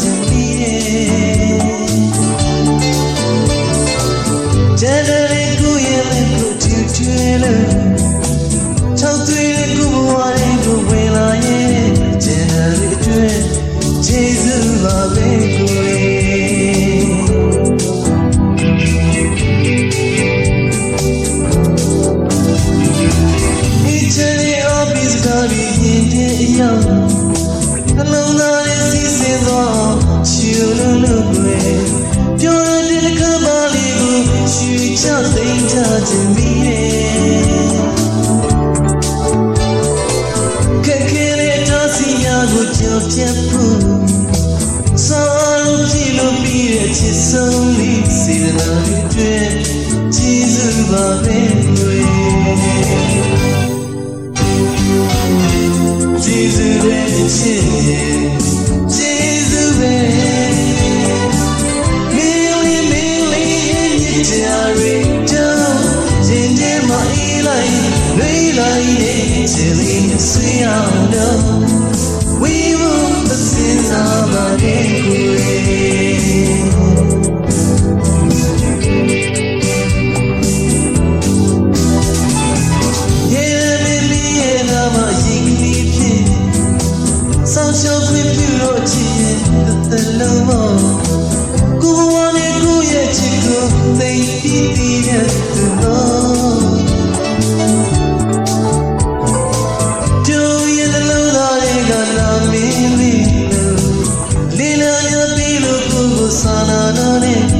ခြင်းဒီကျန်တဲ့ကိုရဲ့လက်ကိုတူတူလို့ချောက်သွေးတဲ့ကိုဘဝရဲ့ကိုဝင်လာရဲ့ကျန်တဲ့အတွက်ခြေစူးပါပဲကိုဒီချင်ရပြီးစကားပြီးရင်တဲ့အရာ နှလုံးသားရဲ့စီးဆင်းသောချီလုံးလုံးတွေပြောရတဲ့ခါပါလေးကိုရွှေချသိမ့်ချခြင်းမိတယ်ခက်ခဲတဲ့တစီယာကိုကြောက်ပြတ်ဖို့ဆောင်းကြည့်လို့ပြီးတဲ့ချစ်ဆုံးလေးစေတနာတွေကျေးဇူးပါပဲ ပဲ က်ခွင့်ပြုတော့ချစ်ရဲ့တစ်သက်လုံးမကိုဘဝနဲ့ကိုရဲ့ချစ်ကိုသိပြီးတည်တဲ့သူတော့ကျိုးရဲ့နှလုံးသားတွေကလာမင်းလေးလို့လေးလာရပြီလို့ကိုကိုစာနာတော့နဲ့ကျန်တဲ့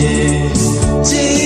ရဲ့ချစ်